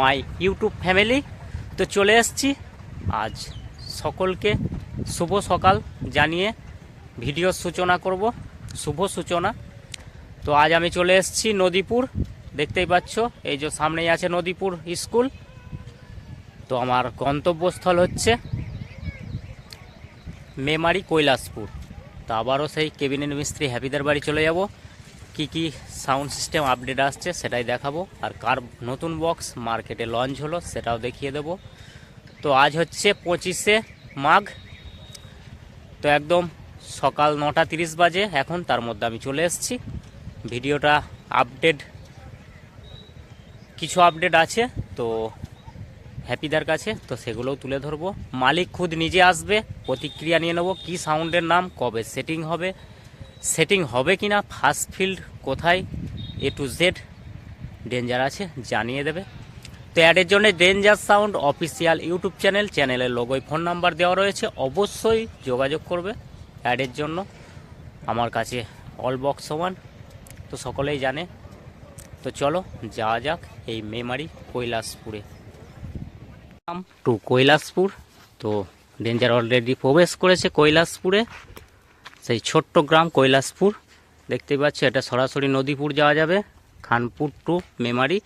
My YouTube family. তো চলে এসেছি আজ সকলকে শুভ সকাল জানিয়ে ভিডিওর সূচনা করব, শুভ সূচনা। তো আজ আমি চলে এসেছি নদীপুর, দেখতেই পাচ্ছ, এই যে সামনেই আছে নদীপুর স্কুল। তো আমার গন্তব্যস্থল হচ্ছে মেমারি কৈলাসপুর। তো আবারও সেই কেবিনেট মিস্ত্রি হ্যাপিদের বাড়ি চলে যাব। কি কি সাউন্ড সিস্টেম আপডেট আসছে সেটাই দেখাবো। আর কার নতুন বক্স মার্কেটে লঞ্চ হলো সেটাও দেখিয়ে দেব। তো আজ হচ্ছে পঁচিশে মাঘ। তো একদম সকাল নটা তিরিশ বাজে এখন তার মধ্যে আমি চলে এসেছি। ভিডিওটা আপডেট কিছু আপডেট আছে তো হ্যাপিদার কাছে, তো সেগুলোও তুলে ধরবো। মালিক খুদ নিজে আসবে, প্রতিক্রিয়া নিয়ে নেব, কী সাউন্ডের নাম, কবে সেটিং হবে সেটিং হবে কি না ফার্স্ট ফিল্ড কোথায় এ টু জেড ডেঞ্জার আছে, জানিয়ে দেবে। তো অ্যাডের জন্য danger sound official YouTube channel চ্যানেলের লোগোয় ফোন নাম্বার দেওয়া রয়েছে, অবশ্যই যোগাযোগ করবে অ্যাডের জন্য। আমার কাছে অল বক্স সমান, তো সকলেই জানে। তো চলো, যাওয়া যাক এই মেমারি কৈলাসপুরে। টু কৈলাসপুর, তো ডেঞ্জার অলরেডি প্রবেশ করেছে কৈলাসপুরে, সেই ছোট্ট গ্রাম কৈলাসপুর। দেখতেই পাচ্ছি, এটা সরাসরি নদীপুর যাওয়া যাবে, খানপুর টু মেমারি,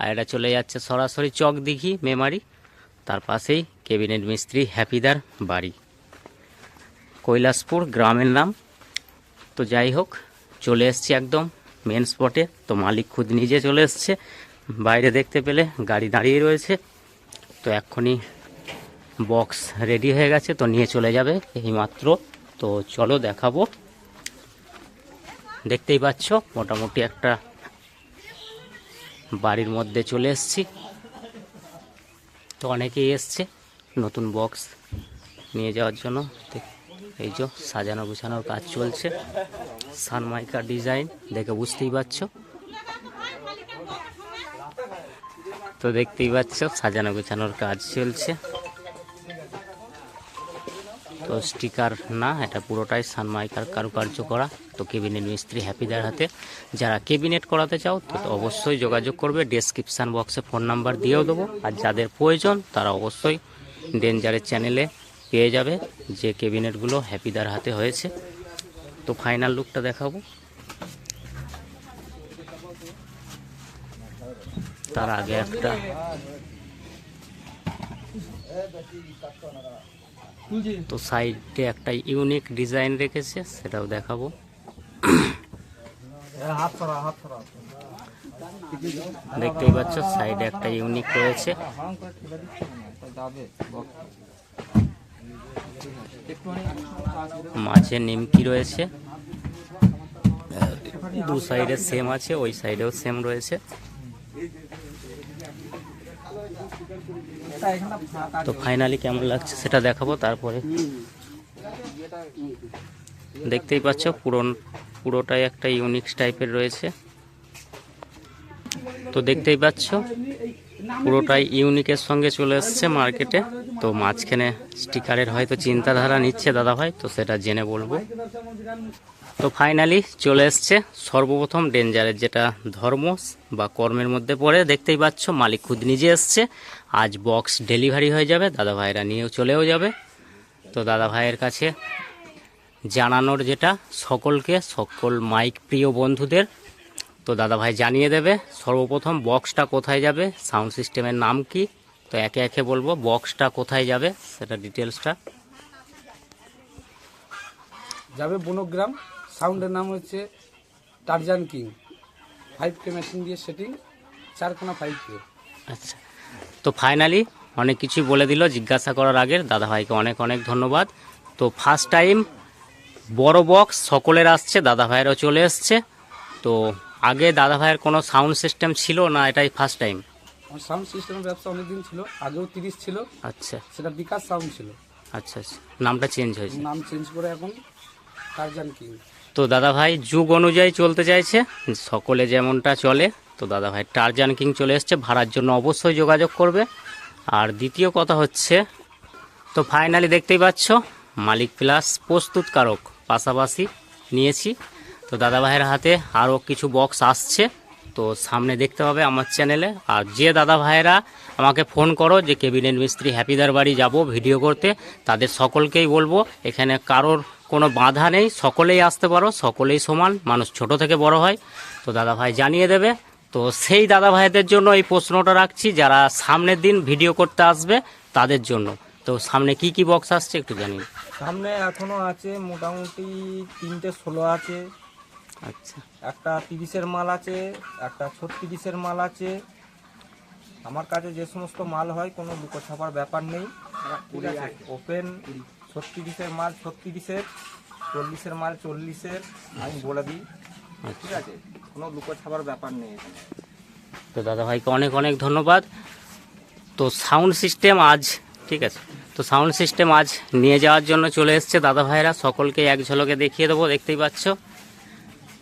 আর এটা চলে যাচ্ছে সরাসরি চক দিঘি মেমারি, তার পাশেই ক্যাবিনেট মিস্ত্রি হ্যাপিদার বাড়ি। কৈলাসপুর গ্রামের নাম। তো যাই হোক, চলে এসছি একদম মেন স্পটে তো মালিক খুদ নিজে চলে এসছে, বাইরে দেখতে পেলে গাড়ি দাঁড়িয়ে রয়েছে। তো এক্ষুনি বক্স রেডি হয়ে গেছে, তো নিয়ে চলে যাবে এইমাত্র তো চলো দেখাবো। দেখতেই পাচ্ছ, মোটামুটি একটা বাড়ির মধ্যে চলে এসছি। তো অনেকেই এসছে নতুন বক্স নিয়ে যাওয়ার জন্য। এই যে সাজানো গুছানোর কাজ চলছে। সানমাইকা ডিজাইন দেখে বুঝতেই পারছ। তো দেখতেই পাচ্ছ, সাজানো গোছানোর কাজ চলছে। তো স্টিকার না, এটা পুরোটাই সানমাইকার কারুকার্য করা। তো কেবিনেট মিস্ত্রি হ্যাপিদার হাতে। যারা কেবিনেট করাতে চাও, তো অবশ্যই যোগাযোগ করবে। ডেসক্রিপশান বক্সে ফোন নাম্বার দিয়েও দেবো। আর যাদের প্রয়োজন, তারা অবশ্যই ডেঞ্জারের চ্যানেলে পেয়ে যাবে, যে কেবিনেটগুলো হ্যাপিদার হাতে হয়েছে। তো ফাইনাল লুকটা দেখাবো। তার আগে একটা তো সাইডে একটা ইউনিক ডিজাইন রেখেছে সেটাও দেখাবো। দেখতেই পাচ্ছ সাইডে একটা ইউনিক রয়েছে। মাঝে নিমকি রয়েছে। দু সাইডে সেম আছে ওই সাইডেও সেম রয়েছে। তো ফাইনালি কেমন লাগছে সেটা দেখাবো তারপরে। দেখতেই পাচ্ছ পুরো পুরোটাই একটা ইউনিক্স টাইপের রয়েছে। তো দেখতেই পাচ্ছ, পুরোটাই ইউনিকের সঙ্গে চলে এসছে মার্কেটে তো মাঝখানে স্টিকারের হয়তো চিন্তাধারা নিচ্ছে দাদা ভাই, তো সেটা জেনে বলব। তো ফাইনালি চলে এসছে সর্বপ্রথম ডেঞ্জারের যেটা ধর্ম বা কর্মের মধ্যে পড়ে, দেখতেই পাচ্ছ মালিক খুদ নিজে এসছে। আজ বক্স ডেলিভারি হয়ে যাবে, দাদা ভাইরা নিয়েও চলেও যাবে। তো দাদা ভাইয়ের কাছে জানানোর যেটা, সকলকে, সকল মাইক প্রিয় বন্ধুদের, তো দাদা ভাই জানিয়ে দেবে সর্বপ্রথম বক্সটা কোথায় যাবে, সাউন্ড সিস্টেমের নাম কি তো একে একে বলব বক্সটা কোথায় যাবে সেটা ডিটেলসটা যাবে বনগ্রাম সাউন্ডের নাম হচ্ছে Tarzan king five K machine দিয়ে সেটিং চারখানা ফাইভ কে আচ্ছা। তো ফাইনালি অনেক কিছুই বলে দিল জিজ্ঞাসা করার আগে দাদা ভাইকে অনেক অনেক ধন্যবাদ। তো ফার্স্ট টাইম বড় বক্স সকলের আসছে দাদা ভাইয়েরও চলে এসছে। তো আগে দাদা ভাইয়ের কোনো সাউন্ড সিস্টেম ছিল না এটাই ফার্স্ট টাইম আমার সাউন্ড সিস্টেমের ব্যবসা অনেকদিন ছিল আগেও তিরিশ ছিল। আচ্ছা। সেটা বিকাশ সাউন্ড ছিল। আচ্ছা আচ্ছা। নামটা চেঞ্জ হয়েছে। নাম চেঞ্জ করে এখন টারজান কিং তো দাদা ভাই যুগ অনুযায়ী চলতে চাইছে সকলে যেমনটা চলে তো দাদা ভাই টারজান কিং চলে এসছে ভাড়ার জন্য অবশ্যই যোগাযোগ করবে। আর দ্বিতীয় কথা হচ্ছে তো ফাইনালি দেখতেই পাচ্ছ মালিক প্লাস প্রস্তুতকারক পাশাপাশি নিয়েছি। তো দাদা ভাইয়ের হাতে আরও কিছু বক্স আসছে। তো সামনে দেখতে পাবে আমার চ্যানেলে। আর যে দাদা ভাইয়েরা আমাকে ফোন করো যে কেবিনেট মিস্ত্রি হ্যাপিদার বাড়ি যাব ভিডিও করতে, তাদের সকলকেই বলব, এখানে কারোর কোনো বাধা নেই, সকলেই আসতে পারো, সকলেই সমান, মানুষ ছোট থেকে বড় হয়। তো দাদা ভাই জানিয়ে দেবে। তো সেই দাদা ভাইদের জন্য এই প্রশ্নটা রাখছি, যারা সামনের দিন ভিডিও করতে আসবে তাদের জন্য। তো সামনে কি কি বক্স আসছে একটু জানি সামনে এখনও আছে মোটামুটি তিনটে ষোলো আছে। আচ্ছা। একটা তিরিশের মাল আছে একটা ছত্রিশের মাল আছে। আমার কাছে যে সমস্ত মাল হয় কোনো লুকো ছাপার ব্যাপার নেই। ঠিক আছে? ওপেন ছত্রিশের মাল ছত্রিশের চল্লিশের মাল চল্লিশের আমি বলে দিই। ঠিক আছে? কোনো লুকো ছাপার ব্যাপার নেই তো দাদা ভাইকে অনেক অনেক ধন্যবাদ। তো সাউন্ড সিস্টেম আজ ঠিক আছে? তো সাউন্ড সিস্টেম আজ নিয়ে যাওয়ার জন্য চলে এসছে দাদা ভাইরা সকলকে এক ঝলকে দেখিয়ে দেবো দেখতেই পাচ্ছ।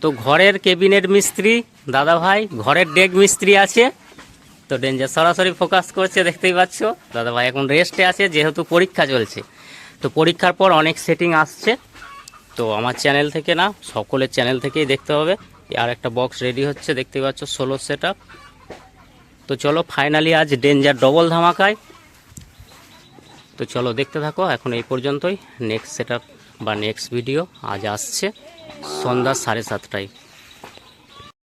তো ঘরের কেবিনেট মিস্ত্রি, দাদা ভাই, ঘরের ডেক মিস্ত্রি আছে। তো ডেঞ্জার সরাসরি ফোকাস করছে, দেখতেই পাচ্ছ। দাদা ভাই এখন রেস্টে আছে, যেহেতু পরীক্ষা চলছে। তো পরীক্ষার পর অনেক সেটিং আসছে। তো আমার চ্যানেল থেকে না, সকলের চ্যানেল থেকেই দেখতে হবে। আর একটা বক্স রেডি হচ্ছে, দেখতেই পাচ্ছ ষোলো সেট তো চলো ফাইনালি আজ ডেঞ্জার ডবল ধামাকায়। তো চলো, দেখতে থাকো, এখন এই পর্যন্তই। নেক্সট সেট বা নেক্সট ভিডিও আজ আসছে। সন্ধ্যা সাড়ে সাতটায়।